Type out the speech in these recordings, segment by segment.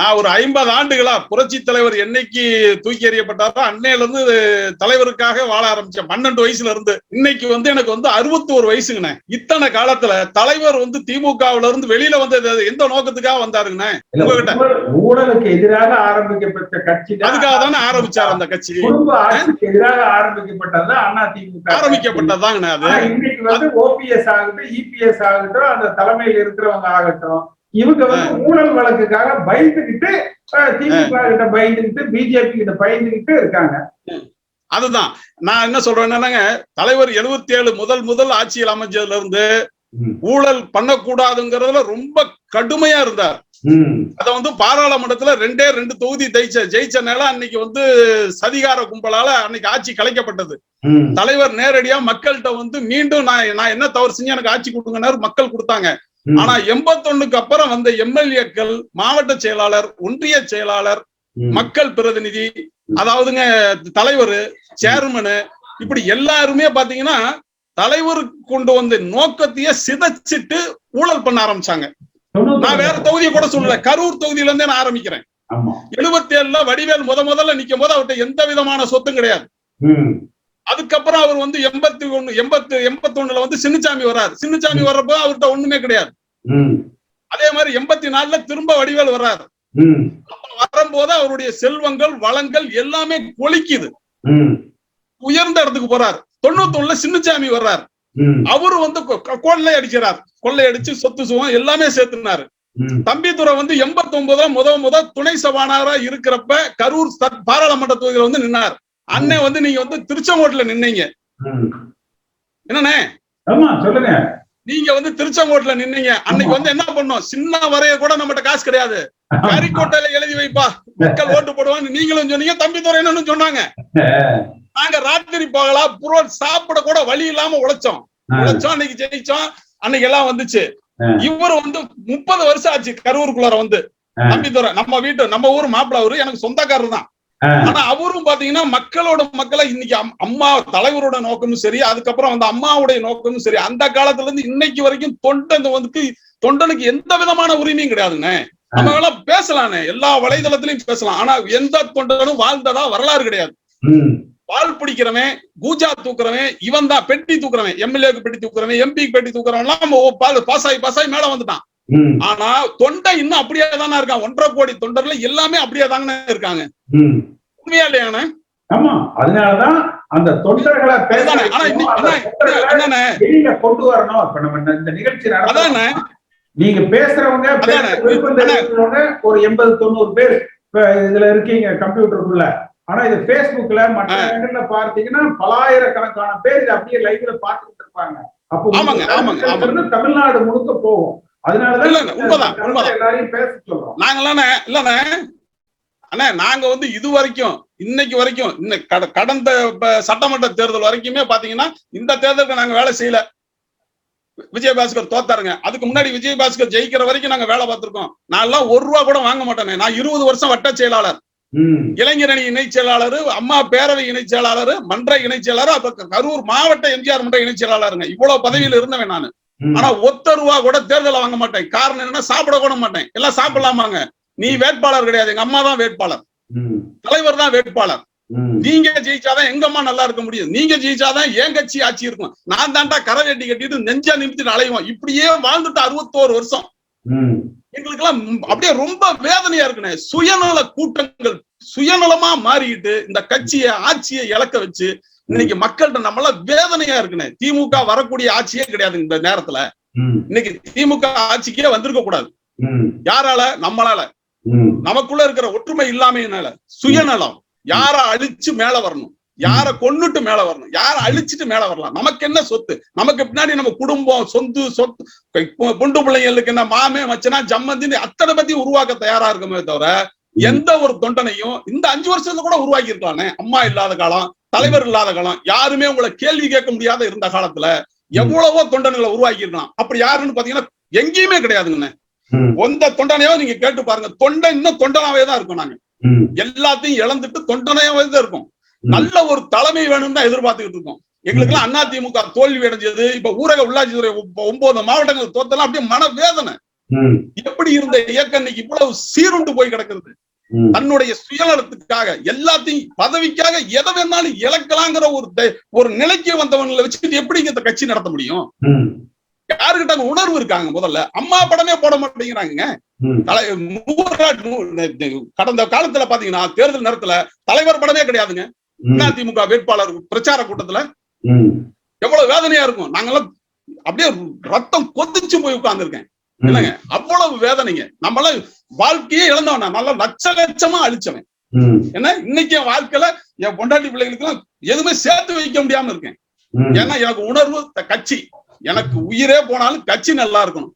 நான் ஒரு ஐம்பது ஆண்டுகளா புரட்சி தலைவர் என்னைக்கு தூக்கி எறியப்பட்டாரோ அன்னையில இருந்து தலைவருக்காக வாழ ஆரம்பிச்சேன் பன்னெண்டு வயசுல இருந்து இன்னைக்கு வந்து எனக்கு வந்து அறுபத்தி ஒரு வயசுங்கண்ணே. இத்தனை காலத்துல தலைவர் வந்து திமுகவுல இருந்து வெளியில வந்தது எந்த நோக்கத்துக்காக வந்தாருங்கண்ணே? உங்ககிட்ட. ஊழல்- ஊழலுக்கு எதிராக ஆரம்பிக்கப்பட்ட கட்சி அதுக்காக தானே ஆரம்பிச்சார் அந்த கட்சி. எதிராக ஆரம்பிக்கப்பட்டது அண்ணா திமுக. ஆரம்பிக்கப்பட்டதாங்கண்ணே அது. இன்னைக்கு வந்து ஓபிஎஸ் ஆகட்டும் இபிஎஸ் ஆகட்டும் அந்த தலைமையில் இருக்கிறவங்க ஆகட்டும் இவங்க வந்து ஊழல் வழக்குக்காக பயந்துகிட்டு திமுக கிட்ட பயந்துகிட்டு பிஜேபி கிட்ட பயந்துகிட்டு இருக்காங்க. அதுதான். நான் என்ன சொல்றேன் என்னங்க தலைவர் 77 ஏழு முதல் முதல் ஆட்சியில் அமைஞ்சதுல இருந்து ஊழல் பண்ணக்கூடாதுங்கிறதுல ரொம்ப கடுமையா இருந்தார். அத வந்து பாராளுமன்றத்துல ரெண்டே ரெண்டு தொகுதி ஜெயிச்ச ஜெயிச்சனால அன்னைக்கு வந்து சதிகார கும்பலால அன்னைக்கு ஆட்சி கலைக்கப்பட்டது. தலைவர் நேரடியா மக்கள்கிட்ட வந்து மீண்டும் நான் நான் என்ன தவறு செஞ்சு எனக்கு ஆட்சி கொடுங்கன்னாரு மக்கள் கொடுத்தாங்க. ஆனா எண்பத்தொன்னுக்கு அப்புறம் வந்த எம்எல்ஏக்கள் மாவட்ட செயலாளர் ஒன்றிய செயலாளர் மக்கள் பிரதிநிதி அதாவதுங்க தலைவர் சேர்மனு இப்படி எல்லாருமே பாத்தீங்கன்னா தலைவருக்கு கொண்டு வந்த நோக்கத்தையே சிதைச்சிட்டு ஊழல் பண்ண ஆரம்பிச்சாங்க. நான் வேற தொகுதியை கூட சொல்லல. கரூர் தொகுதியில இருந்தே நான் ஆரம்பிக்கிறேன். எழுபத்தி ஏழுல வடிவேல் முத முதல்ல நிக்கும் போது அவர்கிட்ட எந்த விதமான சொத்தும் கிடையாது. அதுக்கப்புறம் அவர் வந்து எண்பத்தி ஒண்ணு எண்பத்து எண்பத்தி ஒண்ணுல வந்து சின்னசாமி வர்றாரு. சின்னசாமி வர்றப்போ அவர்கிட்ட ஒண்ணுமே கிடையாது. அதே மாதிரி எண்பத்தி நாலுல திரும்ப வடிவேல் வர்றாரு. வரும்போது அவருடைய செல்வங்கள் வளங்கள் எல்லாமே கொளிக்குது. ம், உயர்ந்த இடத்துக்கு போறாரு. தொண்ணூத்தி ஒண்ணுல சின்னசாமி வர்றாரு அவரு வந்து கொள்ளை அடிக்கிறார். கொள்ளை அடிச்சு சொத்து சுகம் எல்லாமே சேர்த்துனாரு. தம்பிதுரை வந்து எண்பத்தி ஒன்பதுல முத முத துணை சபாநாயகரா இருக்கிறப்ப கரூர் பாராளுமன்ற தொகுதியில வந்து நின்னார். அண்ணன் வந்து நீங்க வந்து திருச்செங்கோட்டுல நின்னீங்க. என்னண்ணே? சொல்லுங்க. நீங்க வந்து திருச்செங்கோட்டுல நின்னீங்க. அன்னைக்கு வந்து என்ன பண்ணோம்? சின்ன வரைய கூட நம்மகிட்ட காசு கிடையாது. கறிக்கோட்டையில எழுதி வைப்பா. மக்கள் ஓட்டு போடுவான்னு நீங்களும் சொன்னீங்க தம்பிதுரை என்னன்னு சொன்னாங்க. நாங்க ராத்திரி போகலா புரோ சாப்பிட கூட வழி இல்லாம உழைச்சோம். உழைச்சோம் அன்னைக்கு ஜெயிச்சோம் அன்னைக்கு எல்லாம் வந்துச்சு. இவர் வந்து முப்பது வருஷம் ஆச்சு கரூருக்குள்ளார வந்து. ஆ. தம்பிதுரை நம்ம வீட்டு நம்ம ஊர் மாப்பிள்ள அவரு எனக்கு சொந்தக்காரர் தான். ஆனா அவரும் பாத்தீங்கன்னா மக்களோட மக்களை இன்னைக்கு அம்- அம்மா தலைவரோட நோக்கமும் சரி அதுக்கப்புறம் அந்த அம்மாவுடைய நோக்கமும் சரி அந்த காலத்துல இருந்து இன்னைக்கு வரைக்கும் தொண்டன் வந்து தொண்டனுக்கு எந்த விதமான உரிமையும் கிடையாதுங்க. நம்ம எல்லாம் பேசலானே எல்லா வலைதளத்திலையும் பேசலாம். ஆனா எந்த தொண்டனும் வாழ்ந்ததா வரலாறு கிடையாது. வால் பிடிக்கிறவன் கூஜா தூக்குறவன் இவன் தான் பெட்டி தூக்குறவன் எம்எல்ஏக்கு பெட்டி தூக்குறவன் எம்பிக்கு பெட்டி தூக்குறவன் எல்லாம் பாசாய் பாசாய் மேல வந்துட்டான். ஆனா தொண்டை இன்னும் அப்படியே தானே இருக்கான். ஒன்றரை கோடி தொண்டர்ல எல்லாமே அப்படியே தானே இருக்காங்க. உண்மையா இல்லையாண்ணே ஆமா. அதனாலதான் அந்த தொண்டர்களை கொண்டு வரணும். இப்ப நம்ம இந்த- நிகழ்ச்சி அதானே நீங்க பேசுறவங்க ஒரு எண்பது தொண்ணூறு பேர் இப்ப இதுல இருக்கீங்க கம்ப்யூட்டருக்குள்ள. ஆனா இது Facebookல மற்ற. இடங்கள்ல பார்த்தீங்கன்னா பலாயிரக்கணக்கான பேர் இதை அப்படியே லைவ்ல பார்த்துட்டு இருப்பாங்க. அப்போ தமிழ்நாடு முழுக்க போகும். உண்மைதான், உண்மைதான். நாங்களாண்ணே இல்லண்ணே. அண்ணே நாங்க வந்து இது வரைக்கும் இன்னைக்கு வரைக்கும் கட- கடந்த சட்டமன்ற தேர்தல் வரைக்குமே பாத்தீங்கன்னா இந்த தேர்தலுக்கு நாங்க வேலை செய்யல. விஜயபாஸ்கர் தோத்தாருங்க. அதுக்கு முன்னாடி விஜயபாஸ்கர் ஜெயிக்கிற வரைக்கும் நாங்க வேலை பார்த்திருக்கோம். நான் எல்லாம் ஒரு ரூபா கூட வாங்க மாட்டேனே. நான் இருபது வருஷம் வட்ட செயலாளர். ம், இளைஞரணி இணைச் செயலாளர் அம்மா பேரவை இணைச் செயலாளர் மன்ற இணைச் செயலாளர் அப்ப கரூர் மாவட்ட எம்ஜிஆர் மன்ற இணைச் செயலாளருங்க. இவ்வளவு பதவியில் இருந்தவன் நான். ஆனா ஒத்த ரூபா கூட தேர்தல வாங்க மாட்டேன். காரணம் என்னன்னா சாப்பிட கூட மாட்டேன். எல்லாம் சாப்பிடலாமாங்க? நீ வேட்பாளர் கிடையாது. எங்க அம்மா தான் வேட்பாளர். தலைவர் தான் வேட்பாளர். நீங்க ஜெயிச்சாதான் எங்க அம்மா நல்லா இருக்க முடியும். நீங்க ஜெயிச்சாதான் என் கட்சி ஆட்சி இருக்கும். நான் தாண்டா கரை வெட்டி கட்டிட்டு நெஞ்சா நிமித்திட்டு அலைவோம் இப்படியே வாழ்ந்துட்டு அறுபத்தோரு வருஷம். எங்களுக்கு எல்லாம் அப்படியே ரொம்ப வேதனையா இருக்குண்ணே. சுயநல கூட்டங்கள் சுயநலமா மாறிட்டு இந்த கட்சியை ஆட்சியை இழக்க வச்சு இன்னைக்கு மக்கள்கிட்ட நம்மள வேதனையா இருக்குண்ணே திமுக வரக்கூடிய ஆட்சியே கிடையாது இந்த நேரத்துல. இன்னைக்கு திமுக ஆட்சிக்கே வந்திருக்க கூடாது. யாரால? நம்மளால. நமக்குள்ள இருக்கிற ஒற்றுமை இல்லாமையினால. சுயநலம். யார அழிச்சு மேல வரணும்? யார கொன்னுட்டு மேல வரணும்? யார அழிச்சிட்டு மேல வரலாம்? நமக்கு என்ன சொத்து? நமக்கு பின்னாடி நம்ம குடும்பம் சொத்து சொத்து. பொண்டு பிள்ளைங்களுக்கு என்ன மாமே மச்சனா ஜம்மந்தின்னு அத்தனை பத்தி உருவாக்க தயாரா இருக்குமே தவிர எந்த ஒரு தொண்டனையும் இந்த அஞ்சு வருஷத்துல கூட உருவாக்கி இருக்கலானே அம்மா இல்லாத காலம் தலைவர் இல்லாத காலம் யாருமே உங்களை கேள்வி கேட்க முடியாத இருந்த காலத்துல எவ்வளவோ தொண்டனுங்களை உருவாக்கி இருக்கலாம் அப்படி யாருன்னு பாத்தீங்கன்னா எங்கேயுமே கிடையாதுங்கண்ணே. ம், எந்த தொண்டனையோ நீங்க கேட்டு பாருங்க. தொண்டை இன்னும் தொண்டனாவே தான் இருக்கும் நாங்க. எல்லாத்தையும் இழந்துட்டு தொண்டனையாவே தான் இருக்கும். நல்ல ஒரு தலைமை வேணும்னு தான் எதிர்பார்த்துக்கிட்டு இருக்கோம். எங்களுக்கு எல்லாம் அதிமுக தோல்வி அடைஞ்சது. இப்ப ஊரக உள்ளாட்சித்துறை ஒன்பது மாவட்டங்கள் தோத்தலாம் அப்படியே மன வேதனை எப்படி இருந்த இயக்கம் இன்னைக்கு இவ்வளவு சீருண்டு போய் கிடக்குது? ம், தன்னுடைய சுயநலத்துக்காக எல்லாத்தையும் பதவிக்காக எதை வேணாலும் இழக்கலாங்கிற ஒரு ஒரு நிலைக்கு வந்தவங்களை வச்சுக்கிட்டு எப்படி இந்த கட்சி நடத்த முடியும்? யாருக்கிட்ட அங்க உணர்வு இருக்காங்க முதல்ல? அம்மா படமே போட மாட்டேங்கிறாங்க கடந்த காலத்துல பாத்தீங்கன்னா தேர்தல் நேரத்துல தலைவர் படமே கிடையாதுங்க. அதிமுக வேட்பாளர் பிரச்சார கூட்டத்துல எவ்வளவு வேதனையா இருக்கும். நாங்கெல்லாம் அப்படியே ரத்தம் கொதிச்சு போய் உட்கார்ந்துருக்கேன். இல்லைங்க அவ்வளவு வேதனைங்க. நம்மளாம் வாழ்க்கையே இழந்தவன நல்லா லட்ச லட்சமா அழிச்சவன். ம், ஏன்னா இன்னைக்கு என் வாழ்க்கையில என் பொண்டாட்டி பிள்ளைகளுக்கு எதுவுமே சேர்த்து வைக்க முடியாம இருக்கேன். ஏன்னா எனக்கு உணர்வு கட்சி. எனக்கு உயிரே போனாலும் கட்சி நல்லா இருக்கணும்.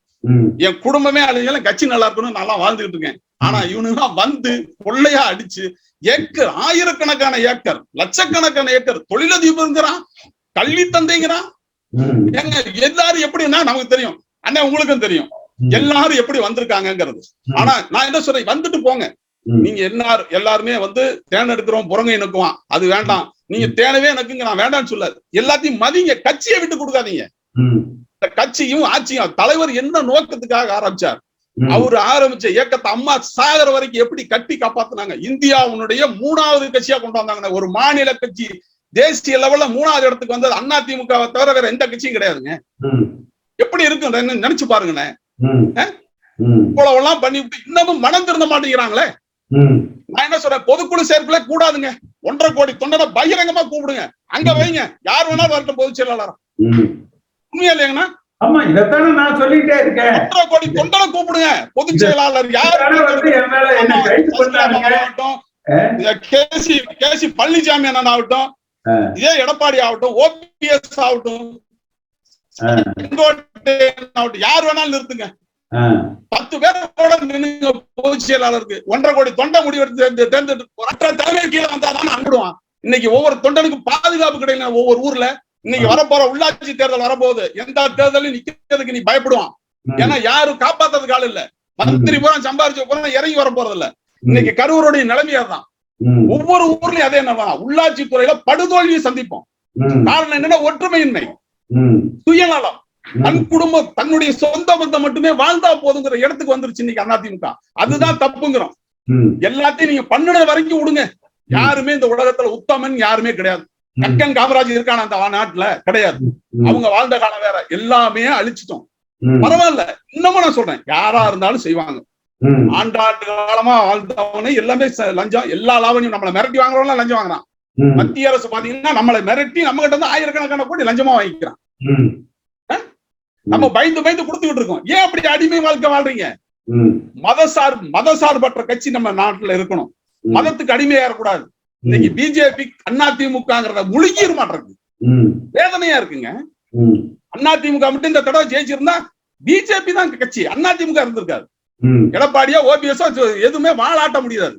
என் குடும்பமே அழிஞ்சாலும் கட்சி நல்லா இருக்கணும் நல்லா வாழ்ந்துகிட்டு இருக்கேன். ஆனா இவனுங்க வந்து கொள்ளையா அடிச்சு ஏக்கர் ஆயிரக்கணக்கான ஏக்கர் லட்சக்கணக்கான ஏக்கர் தொழிலதிபருங்கிறான் கல்வி தந்தைங்கிறான். ஏங்க எல்லாரும் எப்படின்னா நமக்கு தெரியும். அண்ணா உங்களுக்கும் தெரியும். எல்லாரும் எப்படி வந்திருக்காங்கங்கிறது. ஆனா நான் என்ன சொல்றேன்? வந்துட்டு போங்க. நீங்க எல்லாரும் எல்லாருமே வந்து தேன் எடுக்கிறோம் புறங்கை நக்குவான். அது வேண்டாம். நீங்க தேனவே எனக்குங்க நான் வேண்டாம்னு சொல்லாது. எல்லாத்தையும் மதிங்க. கட்சியை விட்டு கொடுக்காதீங்க. இந்த கட்சியும் ஆட்சியும் தலைவர் என்ன நோக்கத்துக்காக ஆரம்பிச்சார்? அவர் ஆரம்பிச்ச இயக்கத்தை அம்மா சாகர வரைக்கும் எப்படி கட்டி காப்பாத்துனாங்க? இந்தியாவுடைய மூணாவது கட்சியா கொண்டு வந்தாங்க ஒரு மாநில கட்சி. தேசிய லெவல்ல மூணாவது இடத்துக்கு வந்தது அண்ணா திமுகவை தவிர வேற எந்த கட்சியும் கிடையாதுங்க. எப்படி இருக்கு நினைச்சு பாருங்கண்ணே ம், ம், இவ்வளவு எல்லாம் பண்ணிவிட்டு இன்னமும் மனம் திருந்த மாட்டேங்கிறாங்களே? நான் என்ன சொல்றேன்? பொதுக்குழு சேர்க்கல கூடாதுங்க. ஒன்றரை கோடி தொண்டனை பகிரங்கமா கூப்பிடுங்க. அங்க வைங்க. யார் வேணாலும் வரட்டும் பொதுச் செயலாளர். உண்மையா இல்லையாங்கண்ணா? ஆமா இதத்தானே நான் சொல்லிட்டே இருக்கேன். ஒன்றரை கோடி தொண்டனை கூப்பிடுங்க. பொதுச் செயலாளர் யார் கேசி கேசி பழனிசாமி அண்ணன் ஆகட்டும். இதே எடப்பாடி ஆகட்டும். ஓபிஎஸ் ஆகட்டும். யார் வேணாலும் நிறுத்துங்க. பத்து பேரோட நின்னுங்க பொதுச் செயலாளருக்கு. ஒன்றரை கோடி தொண்டை முடிவெடுத்து தேர்ந்து- தேர்ந்தெடுத்து தலைமை கீழே வந்தாதான் அங்கிடுவான். இன்னைக்கு ஒவ்வொரு தொண்டனுக்கும் பாதுகாப்பு கிடையாது ஒவ்வொரு ஊர்ல. இன்னைக்கு வரப்போற உள்ளாட்சி தேர்தல் வரப்போகுது. எந்த தேர்தலையும் நிக்கிறதுக்கு நீ பயப்படுவான். ஏன்னா யாரும் காப்பாத்துறதுக்கு ஆள் இல்ல. மந்திரி பூரா சம்பாரிச்சு பூரா இறங்கி வர போறது இல்ல. இன்னைக்கு கரூருடைய நிலைமையா தான் ஒவ்வொரு ஊர்லயும் அதே என்ன உள்ளாட்சி துறையில படுதோல்வியை சந்திப்போம். காரணம் என்னன்னா ஒற்றுமையின்மை. சுயநலம். தன் குடும்பம் தன்னுடைய சொந்த பந்தம் மட்டுமே வாழ்ந்தா போதுங்கிற இடத்துக்கு வந்துருச்சு இன்னைக்கு அதிமுக. அதுதான் தப்புங்கிறோம். எல்லாத்தையும் நீங்க பண்ணுன வரைக்கும் விடுங்க. யாருமே இந்த உலகத்துல உத்தமன் யாருமே கிடையாது. கக்கன் காமராஜ் இருக்கான அந்த நாட்டுல? கிடையாது. அவங்க வாழ்ந்த காலம் வேற. எல்லாமே அழிச்சிட்டோம். பரவாயில்ல. இன்னமும் நான் சொல்றேன். யாரா இருந்தாலும் செய்வாங்க. ஆண்டாண்டு காலமா வாழ்ந்தவனே எல்லாமே லஞ்சம். எல்லா லாபனையும் நம்மளை மிரட்டி வாங்குறவங்க லஞ்சம் வாங்குறான். மத்திய அரசு பாத்தீங்கன்னா நம்மளை மிரட்டி நம்ம கிட்ட இருந்து ஆயிரக்கணக்கான கோடி லஞ்சமா வாங்கிக்கிறான். நம்ம பயந்து பயந்து கொடுத்துக்கிட்டு இருக்கோம். ஏன் அப்படி அடிமை வாழ்க்கை வாழ்றீங்க? மதசார் மதசார்பற்ற கட்சி நம்ம நாட்டுல இருக்கணும். மதத்துக்கு அடிமையாயிடக்கூடாது இன்னைக்கு பிஜேபி அதிமுகங்கிறத முழுகிட மாட்டிருக்கு வேதனையா இருக்குங்க. ம், அதிமுக மட்டும் இந்த தடவை ஜெயிச்சிருந்தா பிஜேபி தான் கட்சி. அதிமுக இருந்திருக்காது. ம், எடப்பாடியோ ஓபிஎஸ்ஓ எதுவுமே வாழாட்ட முடியாது.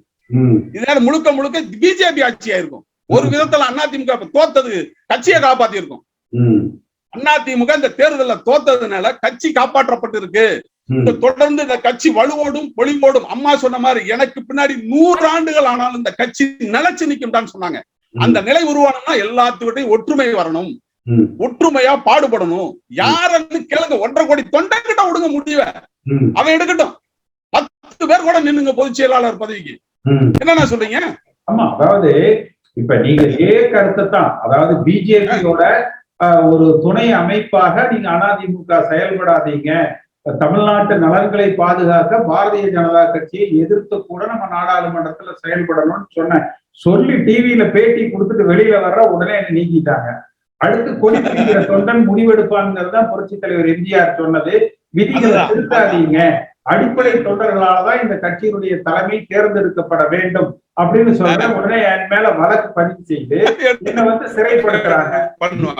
இதனால முழுக்க முழுக்க பிஜேபி ஆட்சியா இருக்கும் ஒரு விதத்துல அதிமுக இப்ப தோத்தது கட்சியை காப்பாத்தி இருக்கும் அதிமுக இந்த தேர்தல்ல தோத்ததுனால கட்சி காப்பாற்றப்பட்டு இருக்கு ம், தொடர்ந்து இந்த கட்சி வலுவோடும் பொலிவோடும் அம்மா சொன்ன மாதிரி எனக்கு பின்னாடி நூறு ஆண்டுகள் ஆனாலும் இந்த கட்சி நிலைச்சு நிக்கும்டான்னு சொன்னாங்க. அந்த நிலை உருவானம்னா எல்லாத்துக்கிட்டையும் ஒற்றுமை வரணும். ஒற்றுமையா பாடுபடணும். யாருன்னு கேளுங்க ஒன்றரை கோடி தொண்டை கிட்ட விடுங்க முடிவ அவன் எடுக்கட்டும். பத்து பேர் கூட நின்னுங்க பொதுச் செயலாளர் பதவிக்கு. ம். என்னண்ணா சொல்றீங்க? ஆமா அதாவது இப்ப நீங்க இதே கருத்தை தான் அதாவது பிஜேபியோட ஒரு துணை அமைப்பாக நீங்க அதிமுக செயல்படாதீங்க. தமிழ்நாட்டு நலன்களை பாதுகாக்க பாரதிய ஜனதா கட்சியை எதிர்த்து கூட நம்ம நாடாளுமன்றத்துல செயல்படணும்னு சொன்னேன். சொல்லி டிவியில பேட்டி கொடுத்துட்டு வெளியில வர்ற உடனே என்னை நீக்கிட்டாங்க. அடுத்து கொடி பிடிக்கிற தொண்டன் முடிவெடுப்பாங்கிறது தான் புரட்சி தலைவர் எம்ஜிஆர் சொன்னது. விதிகளை. திருத்தாதீங்க. அடிப்படை தொண்டர்களாலதான் இந்த கட்சியினுடைய தலைமை தேர்ந்தெடுக்கப்பட வேண்டும் அப்படின்னு சொல்றேன் உடனே என் மேல வழக்கு பதிவு செய்து என்ன வந்து சிறைப்படுத்துறாங்க.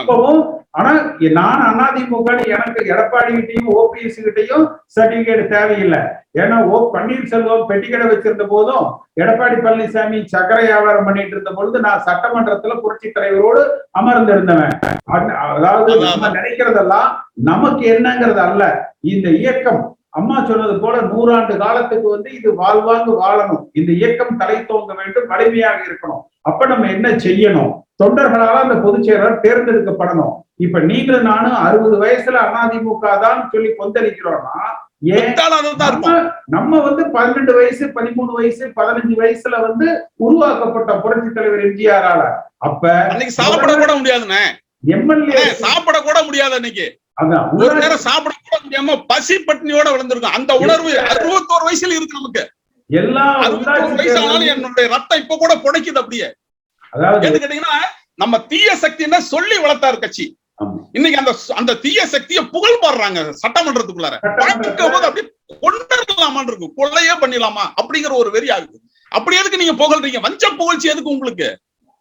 இப்பவும் ஆனா நான் அதிமுக எனக்கு எடப்பாடி கிட்டையும் ஓபிஎஸ் கிட்டையும் சர்டிபிகேட் தேவையில்லை. ஏன்னா ஓ பன்னீர்செல்வம் பெட்டிக்கடை வச்சிருந்த போதும் எடப்பாடி பழனிசாமி சக்கரை வியாபாரம் பண்ணிட்டு இருந்த பொழுது நான் சட்டமன்றத்துல புரட்சி தலைவரோடு அமர்ந்திருந்தவன். அத- அதாவது நம்ம நினைக்கிறதெல்லாம் நமக்கு என்னங்கிறது அல்ல. இந்த இயக்கம் அம்மா சொன்னது போல நூறாண்டு காலத்துக்கு வந்து இது வாழ்வாங்கு வாழணும். இந்த இயக்கம் தலை தோங்க வேண்டும் வலிமையாக இருக்கணும். அப்ப நம்ம என்ன செய்யணும்? தொண்டர்களால அந்த பொதுச் செயலாளர் தேர்ந்தெடுக்கப்படணும். இப்ப நீங்களும் நானும் அறுபது வயசுல அதிமுக தான் சொல்லி கொந்தளிக்கிறோம்னா நம்ம வந்து பன்னெண்டு வயசு பதிமூணு வயசு பதினஞ்சு வயசுல வந்து உருவாக்கப்பட்ட புரட்சி தலைவர் எம்ஜிஆரால. அப்ப அன்னைக்கு சாப்பிட கூட முடியாதுண்ணே. எம்எல்ஏ சாப்பிட கூட முடியாது அன்னைக்கு. ஒரு நேரம் சாப்பிட கூட முடியாம பசி பட்டினியோட விழுந்திருக்கும் அந்த உணர்வு அறுபத்தோரு வயசுல இருக்கு நமக்கு. எல்லா அறுபத்தோரு உள்ளாட்சி வயசு ஆனாலும் தேர்தலும் என்னுடைய ரத்தம் இப்ப கூட புடைக்குது அப்படியே. அதாவது கேட்டீங்கன்னா நம்ம தீய சக்தின்னா சொல்லி வளர்த்தாரு கட்சி. இன்னைக்கு அந்த அந்த தீய சக்தியை புகழ் பாடுறாங்க சட்டமன்றத்துக்குள்ளார. பார்க்கும் போது அப்படியே கொண்டுலாமான்னு இருக்கு கொள்ளையே பண்ணிடலாமா? அப்படிங்கிற ஒரு வெறி ஆகுது. அப்படி எதுக்கு நீங்க புகழ்றீங்க? வஞ்ச புகழ்ச்சி எதுக்கு உங்களுக்கு?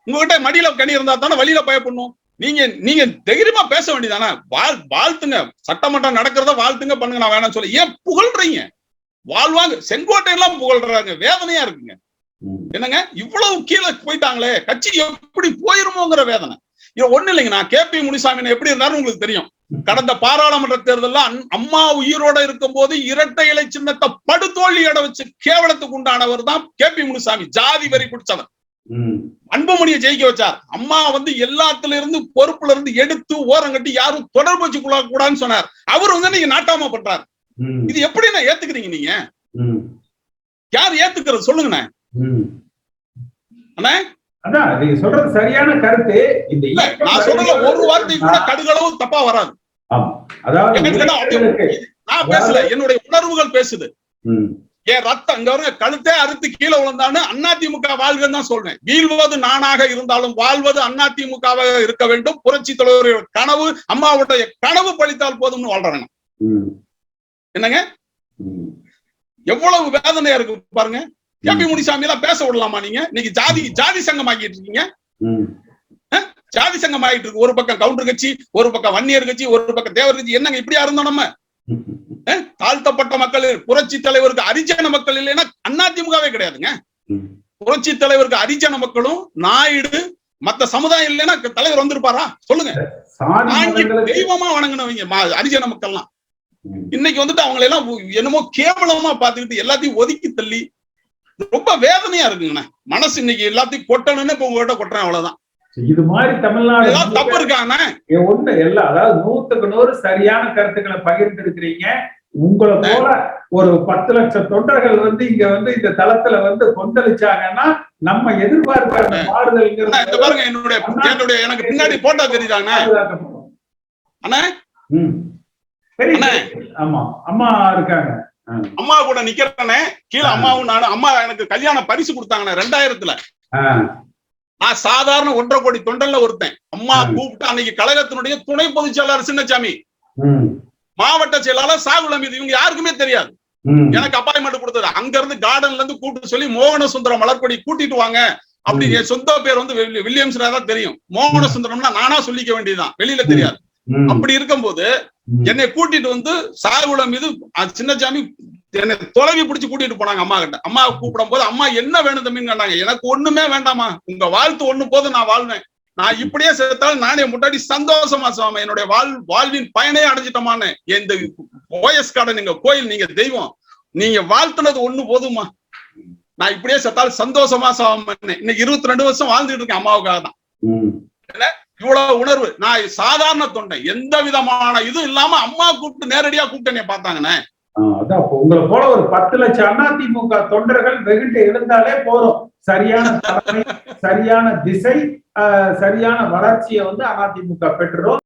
உங்ககிட்ட மடியில கனி இருந்தா தானே வழியில பயப்படணும் நீங்க நீங்க தைரியமா பேச வேண்டியதானே? வாழ் வாழ்த்துங்க. சட்டமன்றம் நடக்கிறத வாழ்த்துங்க பண்ணுங்க நான் வேணாம் சொல்லி. ஏன் புகழ்றீங்க? வாழ்வாங்க செங்கோட்டை எல்லாம் புகழ்றாங்க. வேதனையா இருக்குங்க. என்னங்க? இவ்வளவு கீழே போயிட்டாங்களே. கட்சி எப்படி போயிருமோங்கிற வேதனை. இது ஒண்ணு இல்லைங்க. நான் கே பி முனிசாமி எப்படி இருந்தாரு உங்களுக்கு தெரியும். கடந்த பாராளுமன்ற தேர்தலில் அம்மா உயிரோட இருக்கும் போது இரட்டை இலை சின்னத்தை படுதோல்வி அட வச்சு கேவலத்துக்கு உண்டானவர் தான் கே பி முனிசாமி. ஜாதி வரி பிடிச்சவர். அன்புமணியை ஜெயிக்க வச்சார் அம்மா வந்து எல்லாத்துல இருந்து பொறுப்புல இருந்து எடுத்து ஓரம் கட்டி யாரும் தொடர்பு வச்சுக்கொள்ள கூடாதுன்னு சொன்னார். அவர் வந்து நீங்க நாட்டாம பண்றாரு. இது எப்படி நான் ஏத்துக்கிறீங்க நீங்க. யார் ஏத்துக்கிறது சொல்லுங்கண்ணே. அண்ணே? நீங்க சொல்றது சரியான கருத்து. இந்த நான் சொல்றதுல ஒரு வார்த்தை கூட கடுகளவு தப்பா வராது. நான் பேசல என்னுடைய உணர்வுகள் பேசுது. என் ரத்தம் இங்க வருங்க கழுத்தே அறுத்து கீழே விழுந்தான்னு அதிமுக வாழ்கன்னு தான் சொல்றேன். வீழ்வது நானாக இருந்தாலும் வாழ்வது அதிமுகவாக இருக்க வேண்டும். புரட்சி தலைவருடைய கனவு அம்மாவுடைய கனவு பழித்தால் போதும்னு. ம். என்னங்க. எவ்வளவு வேதனையா இருக்கு பாருங்க. கேபி முனிசாமி எல்லாம் பேச விடலாமா நீங்க? இன்னைக்கு ஜாதி ஜாதி சங்கம் ஆக்கிட்டு இருக்கீங்க. ஜாதி சங்கம் ஆகிட்டு இருக்கு. ஒரு பக்கம் கவுண்டர் கட்சி ஒரு பக்கம் வன்னியர் கட்சி ஒரு பக்கம் தேவர் கட்சி. என்னங்க இப்படியா இருந்தோம் நம்ம? தாழ்த்தப்பட்ட மக்கள் புரட்சி தலைவருக்கு அரிஜன மக்கள் இல்லைன்னா அதிமுகவே கிடையாதுங்க. புரட்சி தலைவருக்கு அரிஜன மக்களும் நாயுடு மத்த சமுதாயம் இல்லைன்னா தலைவர் வந்திருப்பாரா? சொல்லுங்க. தெய்வமா வணங்கினவங்க அரிஜன மக்கள்லாம். இன்னைக்கு வந்துட்டு அவங்களை எல்லாம் என்னமோ கேவலமா பாத்துக்கிட்டு எல்லாத்தையும் ஒதுக்கி தள்ளி ரொம்ப வேதனையா இருக்குங்கண்ணே. மனசு இன்னைக்கு எல்லாத்தையும் கொட்டணும்னு இப்ப உங்ககிட்ட கொட்டுறேன் அவ்வளவுதான். இது மாதிரி தமிழ்நாடு தப்பு இருக்காண்ணே ஏ, ஒண்ணு எல்லாம் அதாவது நூத்துக்கு நூறு சரியான கருத்துக்களை பகிர்ந்து இருக்கிறீங்க உங்களை போல ஒரு பத்து லட்சம் தொண்டர்கள் வந்து இங்க வந்து இந்த தளத்துல வந்து கொந்தளிச்சாங்கன்னா நம்ம எதிர்பார்க்கிற பாருங்க என்னுடைய என்னுடைய எனக்கு பின்னாடி போட்டோ பாதுகாக்கப்படும். அண்ணே. சரி. ஆமா அம்மா இருக்காங்க. அம்மா கூட நிக்கிறேனே. கீழே அம்மாவும் நானும் அம்மா எனக்கு கல்யாண பரிசு கொடுத்தாங்கண்ணே ரெண்டாயிரத்துல. நான் சாதாரண ஒன்றரை கோடி தொண்டல்ல ஒருத்தன் அம்மா. கூப்பிட்டு அன்னைக்கு கழகத்தினுடைய துணை பொதுச் செயலாளர் சின்னசாமி. மாவட்ட செயலாளர் சாகுலம் இது இவங்க யாருக்குமே தெரியாது. எனக்கு அப்பாயின்மெண்ட் கொடுத்தது அங்க இருந்து கார்டன்ல இருந்து கூப்பிட்டு சொல்லி மோகன சுந்தரம் மலர்படி கூட்டிட்டு வாங்க அப்படி. என் சொந்த பேர் வந்து வில்- வில்லியம்ஸ் தான் தெரியும் மோகன சுந்தரம்னா நானா சொல்லிக்க வேண்டியதுதான் வெளியில தெரியாது. அப்படி இருக்கும்போது. என்னை கூட்டிட்டு வந்து சாகுலம் மீது சின்னசாமி என்னை தொலைவி பிடிச்சு கூட்டிட்டு போனாங்க அம்மா கிட்ட. அம்மா கூப்பிடும் போது அம்மா என்ன வேணும் தம்பின்னு கேட்டாங்க. எனக்கு ஒண்ணுமே வேண்டாமா உங்க வாழ்த்து ஒண்ணு போதும் நான் வாழ்வேன். நான் இப்படியே சேர்த்தாலும் நானே முன்னாடி சந்தோஷமா சுவாமி. என்னுடைய வாழ் வாழ்வின் பயனே அடைஞ்சிட்டோமான்னு. இந்த ஓஎஸ் கார்டன் நீங்க கோயில் நீங்க தெய்வம். நீங்க வாழ்த்துனது ஒண்ணு போதுமா நான் இப்படியே செத்தாலும் சந்தோஷமா சாமி இன்னைக்கு இருபத்தி ரெண்டு வருஷம் வாழ்ந்துட்டு இருக்கேன் அம்மாவுக்காக தான். இவ்வளவு உணர்வு. நான் சாதாரண தொண்டை. எந்த விதமான இதுவும் இல்லாம அம்மா கூப்பிட்டு நேரடியா கூப்பிட்டு என்னை பார்த்தாங்கண்ணே. அதான் உங்களை போல ஒரு பத்து லட்சம் அதிமுக தொண்டர்கள் வெகுண்டு எழுந்தாலே போதும். சரியான தலைமை சரியான திசை சரியான வளர்ச்சியை வந்து அதிமுக பெற்றுரும்.